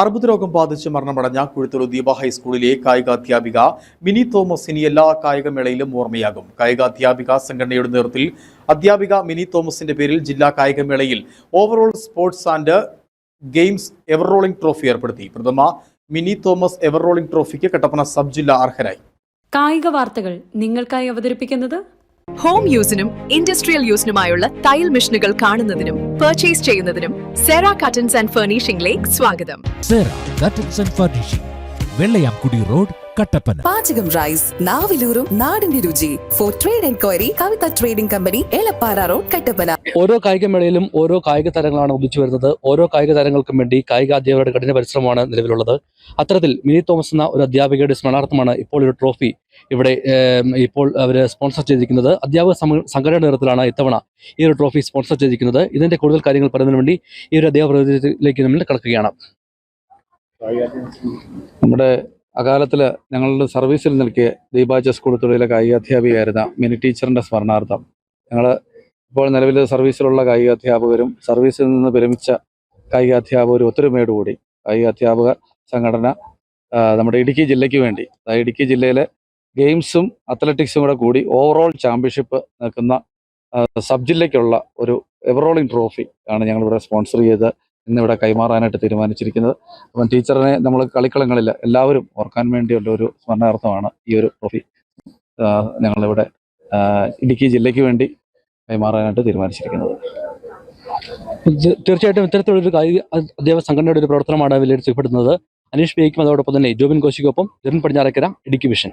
അർബുദ രോഗം ബാധിച്ച് മരണമടഞ്ഞ കുഴുത്തൂർ ദീപ ഹൈസ്കൂളിലെ കായിക അധ്യാപിക മിനി തോമസ് ഇനി എല്ലാ കായികമേളയിലും ഓർമ്മയാകും. കായിക അധ്യാപിക സംഘടനയുടെ നേതൃത്വത്തിൽ അധ്യാപിക മിനി തോമസിന്റെ പേരിൽ ജില്ലാ കായികമേളയിൽ overall sports and games ever rolling trophy ഏർപ്പെടുത്തി. പ്രഥമ മിനി തോമസ് എവർ റോളിംഗ് ട്രോഫിക്ക് കട്ടപ്പന സബ് ജില്ല അർഹരായി. കായിക വാർത്തകൾ നിങ്ങൾക്കായി അവതരിപ്പിക്കുന്നത് ഹോം യൂസിനും ഇൻഡസ്ട്രിയൽ യൂസിനുമായുള്ള തയ്യൽ മെഷീനുകൾ കാണുന്നതിനും പർച്ചേസ് ചെയ്യുന്നതിനും സെറ കട്ടൻസ് ആൻഡ് ഫർണിഷിംഗിലേക്ക് സ്വാഗതം. Sera curtains and furnishing Vellayamkudi road Kattappana. പാചകം റൈസ് നാവിലൂറും നാടിന്റെ രുചി. For trade enquiry Kavitha trading company Elappara road Kattappana. ഓരോ കായികമേളയിലും ഓരോ കായിക താരങ്ങളാണ് ഉദിച്ചു വരുന്നത്. ഓരോ കായിക താരങ്ങൾക്കും വേണ്ടി കായിക അധ്യാപകരുടെ കഠിന പരിശ്രമമാണ് നിലവിലുള്ളത്. അത്തരത്തിൽ മിനി തോമസ് എന്ന ഒരു അധ്യാപികയുടെ സ്മരണാർത്ഥമാണ് ഇപ്പോൾ ഒരു ട്രോഫി ഇവിടെ ഇപ്പോൾ അവർ സ്പോൺസർ ചെയ്തിരിക്കുന്നത്. അധ്യാപക സംഘടന നേതൃത്വത്തിലാണ് ഇത്തവണ ഈ ഒരു ട്രോഫി സ്പോൺസർ ചെയ്തിരിക്കുന്നത്. ഇതിന്റെ കൂടുതൽ കാര്യങ്ങൾ പറയുന്നതിന് വേണ്ടി ഈ ഒരു അധ്യാപക പ്രതിനിധിയിലേക്ക് നമ്മൾ കിടക്കുകയാണ്. നമ്മുടെ അകാലത്തിൽ ഞങ്ങളുടെ സർവീസിൽ നിൽക്കിയ ദീപാച്ച സ്കൂൾ തൊഴിലെ കായികാധ്യാപികയായിരുന്ന മിനി ടീച്ചറിന്റെ സ്മരണാർത്ഥം. ഞങ്ങൾ ഇപ്പോൾ നിലവിൽ സർവീസിലുള്ള കായികാധ്യാപകരും സർവീസിൽ നിന്ന് വിരമിച്ച കായികാധ്യാപകരും ഒത്തൊരുമയോടുകൂടി. കായികാധ്യാപക സംഘടന നമ്മുടെ ഇടുക്കി ജില്ലയ്ക്ക് വേണ്ടി അതായത് ഇടുക്കി ജില്ലയിലെ ഗെയിംസും അത്ലറ്റിക്സും കൂടെ കൂടി ഓവറോൾ ചാമ്പ്യൻഷിപ്പ് നിൽക്കുന്ന സബ് ജില്ലയ്ക്കുള്ള ഒരു എവറോളിംഗ് ട്രോഫി ആണ് ഞങ്ങളിവിടെ സ്പോൺസർ ചെയ്ത് ഇന്നിവിടെ കൈമാറാനായിട്ട് തീരുമാനിച്ചിരിക്കുന്നത്. അപ്പം ടീച്ചറിനെ നമ്മൾ കളിക്കളങ്ങളിൽ എല്ലാവരും ഓർക്കാൻ വേണ്ടിയുള്ള ഒരു സ്മരണാർത്ഥമാണ് ഈ ഒരു ട്രോഫി ഞങ്ങളിവിടെ ഇടുക്കി ജില്ലയ്ക്ക് വേണ്ടി കൈമാറാനായിട്ട് തീരുമാനിച്ചിരിക്കുന്നത്. തീർച്ചയായിട്ടും ഇത്തരത്തിലൊരു കായിക അധ്യാപക സംഘടനയുടെ ഒരു പ്രവർത്തനമാണ് വിലയിരുത്തപ്പെടുന്നത് അനീഷ് ബേക്കും അതോടൊപ്പം തന്നെ ജോബിൻ കോശിക്കൊപ്പം ജെറിൻ പടിഞ്ഞാറക്കര ഇടുക്കി വിഷൻ